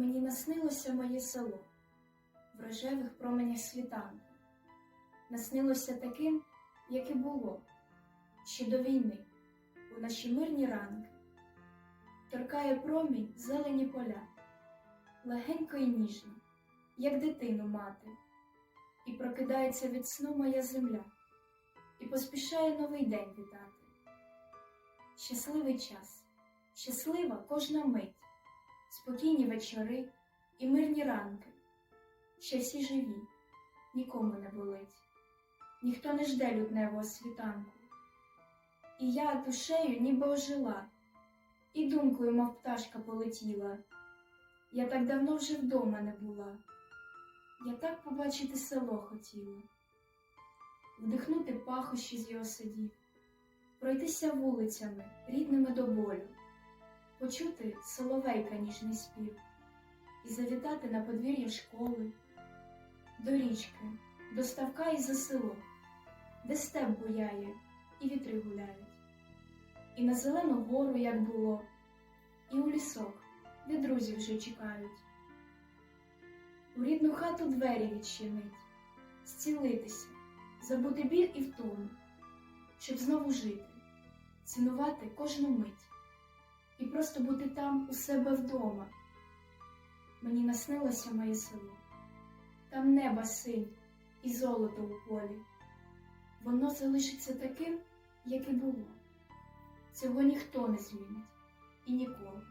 Мені наснилося моє село в рожевих променях світанку. Наснилося таким, як і було, ще до війни, у наші мирні ранки. Торкає промінь зелені поля, легенько і ніжно, як дитину мати, і прокидається від сну моя земля, і поспішає новий день вітати. Щасливий час, щаслива кожна мить, спокійні вечори і мирні ранки. Ще всі живі, нікому не болить, ніхто не жде лютневого світанку. І я душею ніби ожила, і думкою, мов пташка, полетіла. Я так давно вже вдома не була, я так побачити село хотіла, вдихнути пахощі з його садів, пройтися вулицями, рідними до болю, почути соловейка ніжний спів і завітати на подвір'я школи, до річки, до ставка і за село, де степ буяє і вітри гуляють, і на зелену гору, як було, і у лісок, де друзі вже чекають. У рідну хату двері відчинить, зцілитися, забути біль і втому, щоб знову жити, цінувати кожну мить просто бути там у себе вдома. Мені наснилося моє село, там неба синь і золото у полі. Воно залишиться таким, як і було. Цього ніхто не змінить і ніколи.